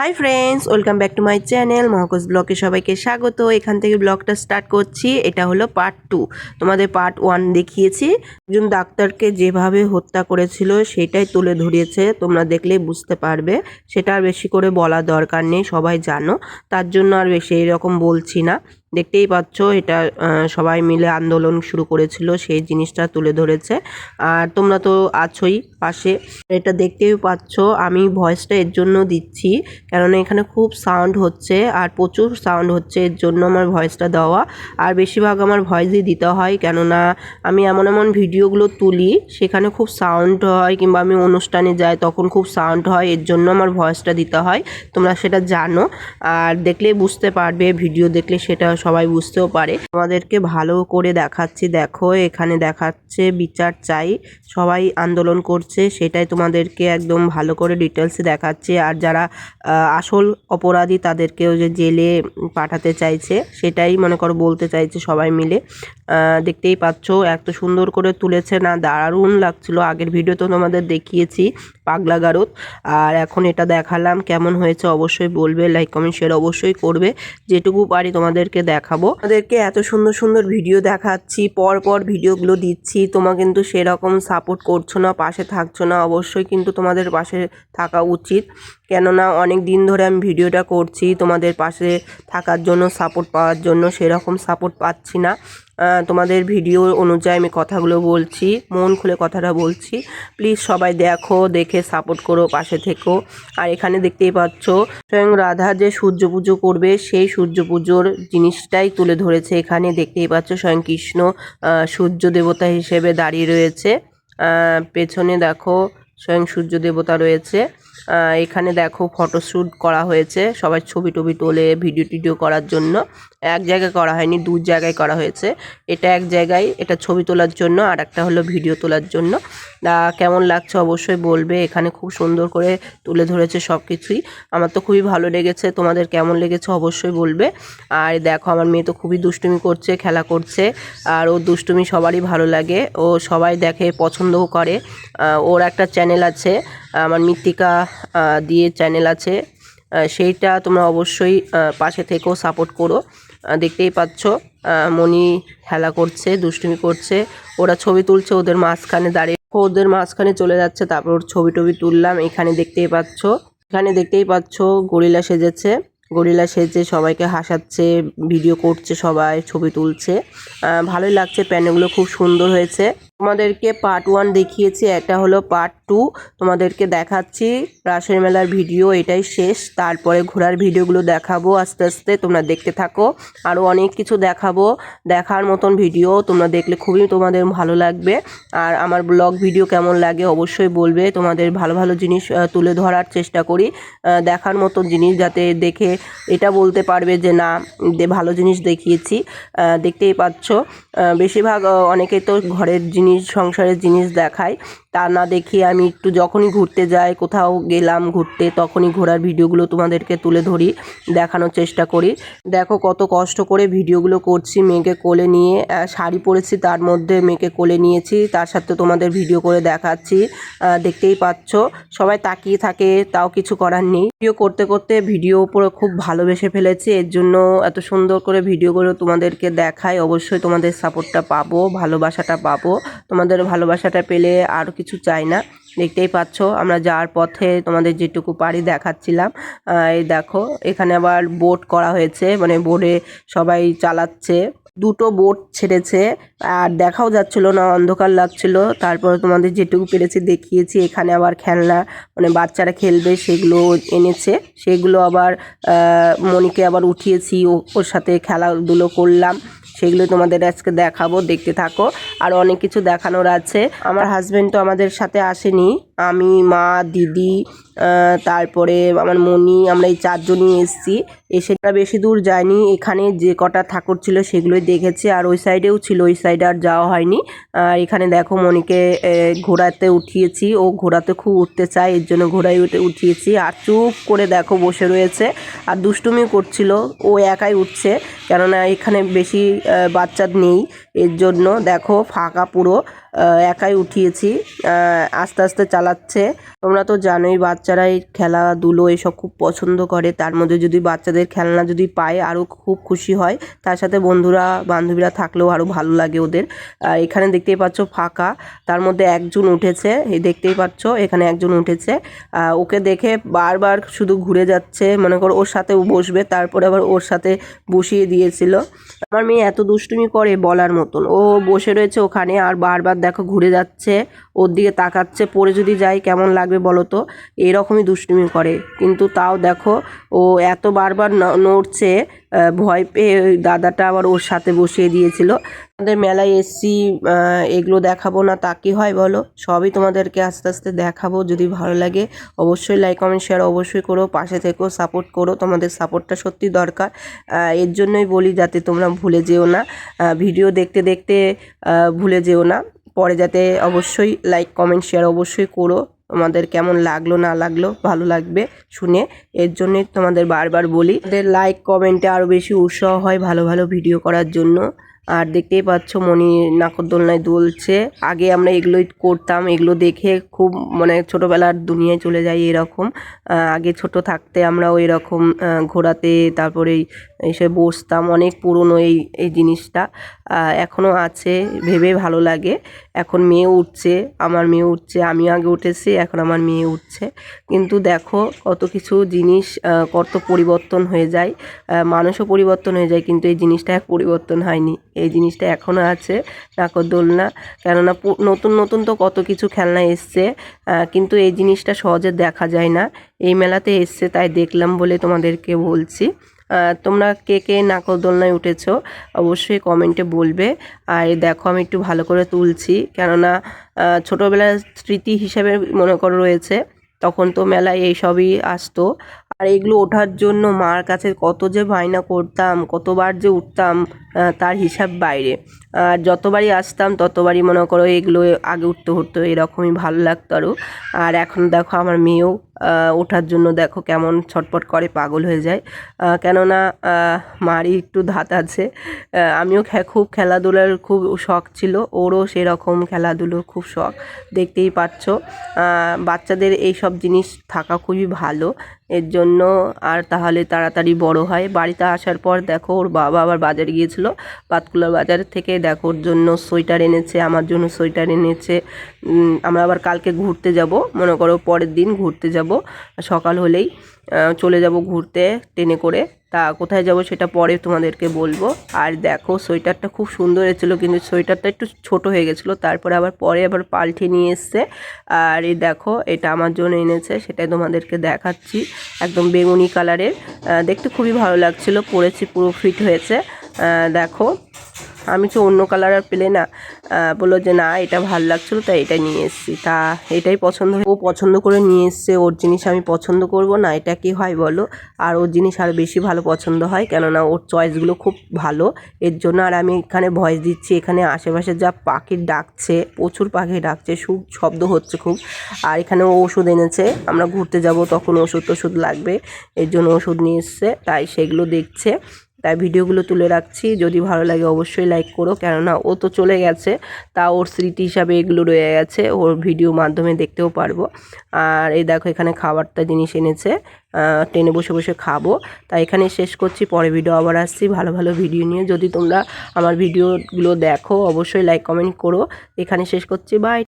Hi friends welcome back to my channel মহাকোজ ব্লগে সবাইকে স্বাগত। এখান থেকে ব্লগটা স্টার্ট করছি, এটা হলো পার্ট টু তোমাদের পার্ট ওয়ান দেখিয়েছি। একজন ডাক্তারকে যেভাবে হত্যা করেছিল, সেটাই তুলে ধরিয়েছে তোমরা দেখলেই বুঝতে পারবে, সেটা আর বেশি করে বলা দরকার নেই, সবাই জানো। তার জন্য আর বেশি এরকম বলছি না। দেখতেই পাচ্ছ এটা সবাই মিলে আন্দোলন শুরু করেছিল, সেই জিনিসটা তুলে ধরেছে। আর তোমরা তো আছোই পাশে। এটা দেখতেই পাচ্ছ, আমি ভয়েসটা এর জন্য দিচ্ছি, কেননা এখানে খুব সাউন্ড হচ্ছে, আর প্রচুর সাউন্ড হচ্ছে এর জন্য আমার ভয়েসটা দেওয়া। আর বেশিরভাগ আমার ভয়েসই দিতে হয়, কেননা আমি এমন এমন ভিডিওগুলো তুলি, সেখানে খুব সাউন্ড হয়, কিংবা আমি অনুষ্ঠানে যাই, তখন খুব সাউন্ড হয়, এর জন্য আমার ভয়েসটা দিতে হয়। তোমরা সেটা জানো, আর দেখলেই বুঝতে পারবে, ভিডিও দেখলে সেটা সবাই বুঝতেও পারে। তোমাদেরকে ভালো করে দেখাচ্ছি। দেখো, এখানে দেখাচ্ছে বিচার চাই। সবাই আন্দোলন করছে, সেটাই তোমাদেরকে একদম ভালো করে ডিটেলসে দেখাচ্ছে। আর যারা আসল অপরাধী, তাদেরকেও যে জেলে পাঠাতে চাইছে, সেটাই মনে করো বলতে চাইছে সবাই মিলে। দেখতেই পাচ্ছ, এত সুন্দর করে তুলেছে না, দারুণ লাগছিল। আগের ভিডিও তো তোমাদের দেখিয়েছি, পাগলা গারদ। আর এখন এটা দেখালাম, কেমন হয়েছে অবশ্যই বলবে লাইক কমেন্ট শেয়ার অবশ্যই করবে। যেটুকু পারি তোমাদেরকে দেখাবো। তোমাদেরকে এত সুন্দর সুন্দর ভিডিও দেখাচ্ছি পর পর ভিডিওগুলো দিচ্ছি। তোমা কিন্তু সেরকম সাপোর্ট করছ না, পাশে থাকছো না। অবশ্যই কিন্তু তোমাদের পাশে থাকা উচিত। কেননা অনেক দিন ধরে আমি ভিডিওটা করছি, তোমাদের পাশে থাকার জন্য সাপোর্ট পাওয়ার জন্য সেরকম সাপোর্ট পাচ্ছি না। তোমাদের ভিডিও অনুযায়ী আমি কথাগুলো বলছি, মন খুলে কথাটা বলছি। প্লিজ সবাই দেখো, দেখে সাপোর্ট করো, পাশে থেকো। আর এখানে দেখতেই পাচ্ছ, স্বয়ং রাধা যে সূর্য পুজো করবে, সেই সূর্য পুজোর জিনিসটাই তুলে ধরেছে এখানে। দেখতেই পাচ্ছ, স্বয়ং কৃষ্ণ সূর্য দেবতা হিসেবে দাঁড়িয়ে রয়েছে। পেছনে দেখো, স্বয়ং সূর্য দেবতা রয়েছে। এখানে দেখো ফটোশ্যুট করা হয়েছে। সবাই ছবি টবি তোলে ভিডিও টিডিও করার জন্য। এক জায়গায় করা হয়নি, দু জায়গায় করা হয়েছে। এটা এক জায়গায়, এটা ছবি তোলার জন্য, আর একটা হলো ভিডিও তোলার জন্য। কেমন লাগছে অবশ্যই বলবে। এখানে খুব সুন্দর করে তুলে ধরেছে সব কিছুই আমার তো খুবই ভালো লেগেছে। তোমাদের কেমন লেগেছে অবশ্যই বলবে। আর দেখো, আমার মেয়ে তো খুবই দুষ্টুমি করছে, খেলা করছে। আর ও দুষ্টুমি সবারই ভালো লাগে। ও সবাই দেখে, পছন্দও করে। ওর একটা চ্যানেল আছে আমার মৃত্তিকা দিয়ে চ্যানেল আছে। সেইটা তোমরা অবশ্যই পাশে থেকেও সাপোর্ট করো। দেখতেই পাচ্ছ মনি খেলা করছে, দুষ্টুমি করছে। ওরা ছবি তুলছে, ওদের মাঝখানে দাঁড়িয়ে ওদের মাঝখানে চলে যাচ্ছে, তারপর ওর ছবি টবি তুললাম, এখানে দেখতেই পাচ্ছ। এখানে দেখতেই পাচ্ছ, গরিলা সেজেছে। গরিলা সেজে সবাইকে হাসাচ্ছে ভিডিও করছে সবাই, ছবি তুলছে। ভালোই লাগছে প্যানেলগুলো খুব সুন্দর হয়েছে। তোমাদেরকে পার্ট ওয়ান দেখিয়েছি এটা হলো পার্ট টু তোমাদেরকে দেখাচ্ছি। রাসের মেলার ভিডিও এটাই শেষ। তারপরে ঘোরার ভিডিওগুলো দেখাবো আস্তে আস্তে, তোমরা দেখতে থাকো। আরও অনেক কিছু দেখাবো। দেখার মতন ভিডিও তোমরা দেখলে খুবই তোমাদের ভালো লাগবে। আর আমার ব্লগ ভিডিও কেমন লাগে অবশ্যই বলবে। তোমাদের ভালো ভালো জিনিস তুলে ধরার চেষ্টা করি। দেখার মতন জিনিস যাতে দেখে এটা বলতে পারবে যে না ভালো জিনিস দেখিয়েছি। দেখতেই পাচ্ছ। বেশিরভাগ অনেকে তো ঘরের জিনিস, সংসারের জিনিস দেখায়। তা না দেখিয়ে আমি একটু যখনই ঘুরতে যাই, কোথাও গেলাম ঘুরতে, তখনই ঘোরার ভিডিওগুলো তোমাদেরকে তুলে ধরি, দেখানোর চেষ্টা করি। দেখো কত কষ্ট করে ভিডিওগুলো করছি মেয়েকে কোলে নিয়ে। শাড়ি পরেছি তার মধ্যে মেয়েকে কোলে নিয়েছি, তার সাথে তোমাদের ভিডিও করে দেখাচ্ছি। দেখতেই পাচ্ছ, সবাই তাকিয়ে থাকে, তাও কিছু করার নেই। ভিডিও করতে করতে ভিডিও উপরে খুব ভালোবেসে ফেলেছি, এর জন্য এত সুন্দর করে ভিডিওগুলো তোমাদেরকে দেখাই, অবশ্যই তোমাদের সাপোর্টটা পাবো, ভালোবাসাটা পাবো। তোমাদের ভালোবাসাটা পেলে আরও কিছু চাই না। দেখতেই পাচ্ছ, আমরা যাওয়ার পথে তোমাদের যেটুকু পারি দেখাচ্ছিলাম। এই দেখো, এখানে আবার বোট করা হয়েছে মানে বোর্ডে সবাই চালাচ্ছে। দুটো বোট ছেড়েছে, আর দেখাও যাচ্ছিল না, অন্ধকার লাগছিল। তারপরে তোমাদের যেটুকু পেরেছি দেখিয়েছি, এখানে আবার খেলনা মানে বাচ্চারা খেলবে, সেগুলো এনেছে। সেগুলো আবার মনিকে আবার উঠিয়েছি ওর সাথে খেলাধুলো করলাম। সেগুলো তোমাদের আজকে দেখাবো, দেখতে থাকো। আর অনেক কিছু দেখানোর আছে। আমার হাজব্যান্ড তো আমাদের সাথে আসেনি। আমি, মা, দিদি তারপরে আমার মনি আমরা এই চারজনই এসেছি। এসে বেশি দূর যায়নি এখানে যে কটা ঠাকুর ছিল সেগুলোই দেখেছি। আর ওই সাইডেও ছিল, ওই সাইডে আর যাওয়া হয়নি। আর এখানে দেখো মনিকে ঘোড়াতে উঠিয়েছি। ও ঘোড়াতে খুব উঠতে চায়, এর জন্য ঘোড়ায় উঠে, উঠিয়েছি। আর চুপ করে দেখো, বসে রয়েছে। আর দুষ্টুমি করছিল, ও একাই উঠছে। কেননা এখানে বেশি বাচ্চা নেই। এর জন্য দেখো, ফাঁকা পুরো। একাই উঠিয়েছি। আস্তে আস্তে চালাচ্ছে। তোমরা তো জানোই বাচ্চারা এই খেলাধুলো এসব খুব পছন্দ করে। তার মধ্যে যদি বাচ্চাদের খেলনা যদি পায়, আরও খুব খুশি হয়। তার সাথে বন্ধুরা, বান্ধবীরা থাকলেও আরও ভালো লাগে ওদের। এখানে দেখতেই পাচ্ছ ফাঁকা। তার মধ্যে একজন উঠেছে। এই দেখতেই পাচ্ছ, এখানে একজন উঠেছে। ওকে দেখে বারবার শুধু ঘুরে যাচ্ছে। মনে করো ওর সাথে ও বসবে, তারপরে আবার ওর সাথে বসিয়ে দিয়েছিল। আমার মেয়ে এত দুষ্টুমি করে বলার মতন। ও বসে রয়েছে ওখানে আর বারবার দেখো ঘুরে যাচ্ছে। ওর দিকে তাকাচ্ছে, পড়ে যদি যাই কেমন লাগবে বলো তো? এরকমই দুষ্টুমি করে। কিন্তু তাও দেখো, ও এত বারবার নড়ছে ভয় পেয়ে দাদাটা আবার ওর সাথে বসিয়ে দিয়েছিল। আমাদের মেলায় এসছি এগুলো দেখাবো না, তা কি হয় বলো? সবই তোমাদেরকে আস্তে আস্তে দেখাবো, যদি ভালো লাগে অবশ্যই লাইক কমেন্ট শেয়ার অবশ্যই করো, পাশে থেকেও সাপোর্ট করো, তোমাদের সাপোর্টটা সত্যি দরকার। এর জন্যই বলি যাতে তোমরা ভুলে যেও না। ভিডিও দেখতে দেখতে ভুলে যেও না। পরে যাতে অবশ্যই লাইক কমেন্ট শেয়ার অবশ্যই করো। তোমাদের কেমন লাগল, না লাগল, ভালো লাগবে শুনে। এর জন্যই তোমাদের বারবার বলি লাইক কমেন্টে আরও বেশি উৎসাহ হয় ভালো ভালো ভিডিও করার জন্য। আর দেখতেই পাচ্ছ মণি নাকরদোলনায় দুলছে। আগে আমরা এগুলোই করতাম, এগুলো দেখে খুব মানে ছোটোবেলার দুনিয়ায় চলে যাই এরকম। আগে ছোট থাকতে আমরাও এরকম ঘোরাতে, তারপরে এসে বসতাম, অনেক পুরনো এই এই জিনিসটা। এখনও আছে, ভেবে ভালো লাগে। এখন মেয়ে উঠছে, আমার মেয়ে উঠছে, আমি আগে উঠেছি, এখন আমার মেয়ে উঠছে। কিন্তু দেখো কত কিছু জিনিস কত পরিবর্তন হয়ে যায়। মানুষও পরিবর্তন হয়ে যায়, কিন্তু এই জিনিসটা এক পরিবর্তন হয়নি। এই জিনিসটা এখনও আছে নাকরদোলনা কেননা নতুন নতুন তো কত কিছু খেলনা এসছে কিন্তু এই জিনিসটা সহজে দেখা যায় না। এই মেলাতে এসছে তাই দেখলাম বলে তোমাদেরকে বলছি। তোমরা কে কে নাকরদোলনায় উঠেছো অবশ্যই কমেন্টে বলবে। আর দেখো আমি একটু ভালো করে তুলছি, কেননা ছোটোবেলার স্মৃতি হিসেবে মনে করো রয়েছে, তখন তো মেলায় এইসবই আসতো। আর এগুলো ওঠার জন্য মার কাছে কত যে বায়না করতাম, কতবার যে উঠতাম তার হিসাব বাইরে। আর যতবারই আসতাম, ততবারই মনে করো এগুলো আগে উঠতে উঠতে এরকমই ভালো লাগতো আরও আর এখন দেখো আমার মেয়েও ওঠার জন্য দেখো কেমন ছটপট করে পাগল হয়ে যায়। কেননা মারই একটু ধাত আছে। আমিও খুব খেলাধুলার খুব শখ ছিল, ওরও সেরকম খেলাধুলোর খুব শখ, দেখতেই পাচ্ছ। বাচ্চাদের এই সব জিনিস থাকা খুবই ভালো। এর জন্য আর তাহলে তাড়াতাড়ি বড় হয়। বাড়িতে আসার পর দেখো ওর বাবা আবার বাজারে গিয়েছিল। পাতকুলা বাজার থেকে দেখো ওর জন্য সোয়েটার এনেছে, আমার জন্য সোয়েটার এনেছে। আমরা আবার কালকে ঘুরতে যাব। মনে করো পরের দিন ঘুরতে যাব। সকাল হলেই চলে যাব ঘুরতে ট্রেনে করে। তা কোথায় যাব সেটা পরে তোমাদেরকে বলব। আর দেখো, সোয়েটারটা খুব সুন্দর এসেছিল, কিন্তু সোয়েটারটা একটু ছোট হয়ে গেছিল, তারপরে আবার পরে আবার পাল্টে নিয়ে এসছে। আর এই দেখো, এটা আমার জন্য এনেছে, সেটাই তোমাদেরকে দেখাচ্ছি, একদম বেগুনি কালারের। দেখতে খুবই ভালো লাগছিল, পরেছি, পুরো ফিট হয়েছে। দেখো আমি তো অন্য কালার আর পেলে না বলল যে না, এটা ভালো লাগছিল, তাই এটা নিয়ে এসেছি। তা এটাই পছন্দ ও পছন্দ করে নিয়ে এসছে, ওর জিনিস আমি পছন্দ করব না, এটা কি হয় বলো? আর ওর জিনিস আরও বেশি ভালো পছন্দ হয়, কেননা ওর চয়েসগুলো খুব ভালো। এর জন্য আর আমি এখানে ভয়েস দিচ্ছি, এখানে আশেপাশে যা পাখির ডাকছে, প্রচুর পাখি ডাকছে খুব শব্দ হচ্ছে খুব। আর এখানে ও ওষুধ এনেছে, আমরা ঘুরতে যাব, তখন ওষুধ টষুধ লাগবে, এর জন্য ওষুধ নিয়ে এসছে, তাই সেগুলো দেখছে। তাই ভিডিওগুলো তুলে রাখছি। যদি ভালো লাগে অবশ্যই লাইক করো। কেননা ও তো চলে গেছে, তা ওর স্মৃতি হিসাবে এগুলো রয়ে গেছে। ওর ভিডিও মাধ্যমে দেখতেও পারব। আর এই দেখো এখানে খাবারটা জিনিস এনেছে ট্রেনে বসে বসে খাব। তাই এখানে শেষ করছি, পরে ভিডিও আবার আসছি। ভালো ভালো ভিডিও নিয়ে। যদি তোমরা আমার ভিডিওগুলো দেখো, অবশ্যই লাইক কমেন্ট করো। এখানে শেষ করছি বাই